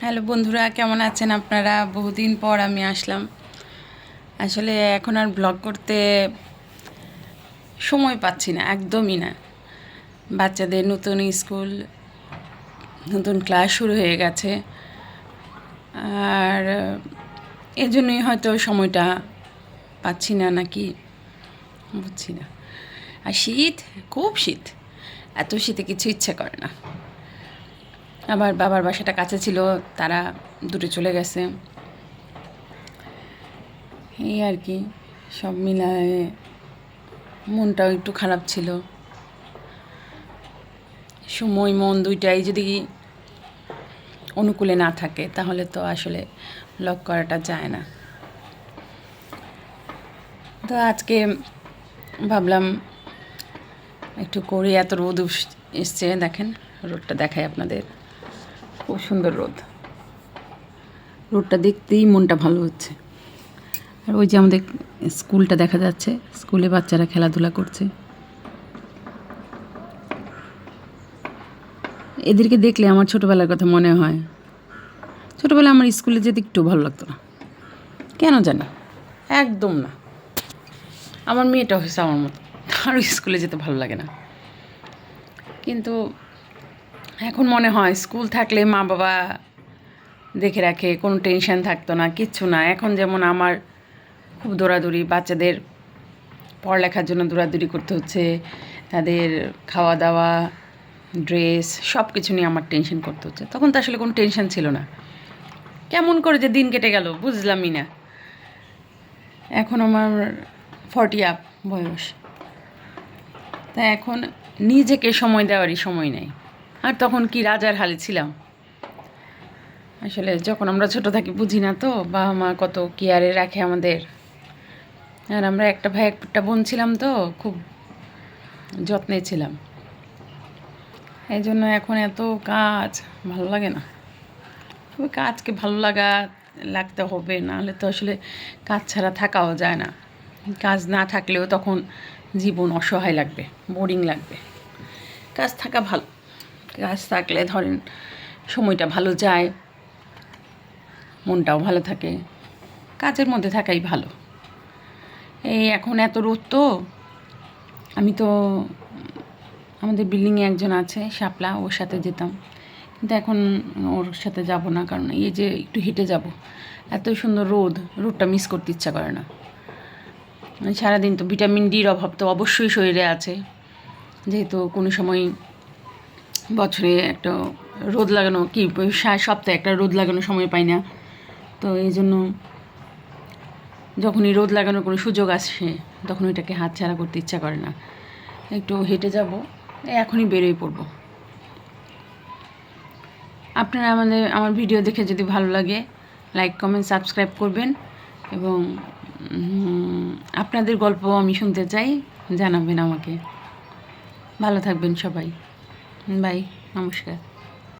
Hello বন্ধুরা, কেমন আছেন আপনারা? বহুদিন পর আমি আসলাম। আসলে এখন আর ব্লগ করতে সময় পাচ্ছি না, একদমই না। বাচ্চাদের নতুন স্কুল, নতুন ক্লাস শুরু হয়ে গেছে। আর এজন্যই হয়তো সময়টা পাচ্ছি না নাকি? বুঝছি না। আর শীত? খুব শীত। এত শীতে কিছু ইচ্ছে করে না। আবার বাবার বাসাটা কাছে ছিল, তারা দূরে চলে গেছে। এই আর কি, সব মিলায় মনটাও একটু খারাপ ছিল। সময় মন দুইটাই যদি অনুকূলে না থাকে, তাহলে তো আসলে লক করাটা যায় না। তো আজকে ভাবলাম একটু করি এত রোদ এসছে, দেখেন, রোদটা দেখাই আপনাদের। খুব সুন্দর রোদ। রোদটা দেখতেই মনটা ভালো হচ্ছে। আর ওই যে আমাদের স্কুলটা দেখা যাচ্ছে, স্কুলে বাচ্চারা খেলাধুলা করছে। এদেরকে দেখলে আমার ছোটোবেলার কথা মনে হয়। ছোটোবেলায় আমার স্কুলে যেতে একটু ভালো লাগতো না। কেন জানি? একদম না। আমার মেয়েটা হয়েছে আমার মতো। তারও স্কুলে যেতে ভালো লাগে না। কিন্তু এখন মনে হয় স্কুল থাকলে মা বাবা দেখে রাখে, কোনো টেনশন থাকতো না, কিচ্ছু না। এখন যেমন আমার খুব দৌড়াদৌড়ি, বাচ্চাদের পড়ালেখার জন্য দৌড়াদৌড়ি করতে হচ্ছে, তাদের খাওয়া দাওয়া ড্রেস সব কিছু নিয়ে আমার টেনশন করতে হচ্ছে। তখন তো আসলে কোনো টেনশন ছিল না। কেমন করে যে দিন কেটে গেল, বুঝলামই না। এখন আমার ফর্টি আপ বয়স। তা এখন নিজেকে সময় দেওয়ারই সময় নেই। আর তখন কি রাজার হালে ছিলাম? আসলে যখন আমরা ছোট থাকি বুঝি না তো, বাবা মা কত কেয়ারে রাখে আমাদের। আর আমরা একটা ভাই, একটা বোন ছিলাম তো, খুব যত্নে ছিলাম। এই জন্য এখন এত কাজ, ভালো লাগে না। তবে কাজকে ভালো লাগা, লাগতে হবে, নাহলে তো আসলে কাজ ছাড়া থাকাও যায় না। কাজ না থাকলেও তখন জীবন অসহায় লাগবে বোরিং লাগবে। কাজ থাকা ভালো। কাজ থাকলে ধরেন সময়টা ভালো যায়, মনটাও ভালো থাকে, কাজের মধ্যে থাকাই ভালো। এই এখন এত রোদ তো, আমি তো, আমাদের বিল্ডিংয়ে একজন আছে, শাপলা, ওর সাথে যেতাম। কিন্তু এখন ওর সাথে যাব না, কারণ এই যে একটু হেঁটে যাব, এত সুন্দর রোদ, রোদটা মিস করতে ইচ্ছা করে না। মানে সারাদিন তো ভিটামিন ডির অভাব তো অবশ্যই শরীরে আছে। যেহেতু কোনো সময় বছরে একটা রোদ লাগানো, কি সপ্তাহে একটা রোদ লাগানোর সময় পাই না। তো এই জন্য যখনই রোদ লাগানোর কোনো সুযোগ আসে, তখন ওইটাকে হাত ছাড়া করতে ইচ্ছা করে না। একটু হেঁটে যাব, এখনই বেরোই পড়ব। আপনারা আমাদের, আমার ভিডিও দেখে যদি ভালো লাগে, লাইক, কমেন্ট, সাবস্ক্রাইব করবেন এবং আপনাদের গল্প আমি শুনতে চাই, জানাবেন আমাকে। ভালো থাকবেন সবাই। বাই নমস্কার।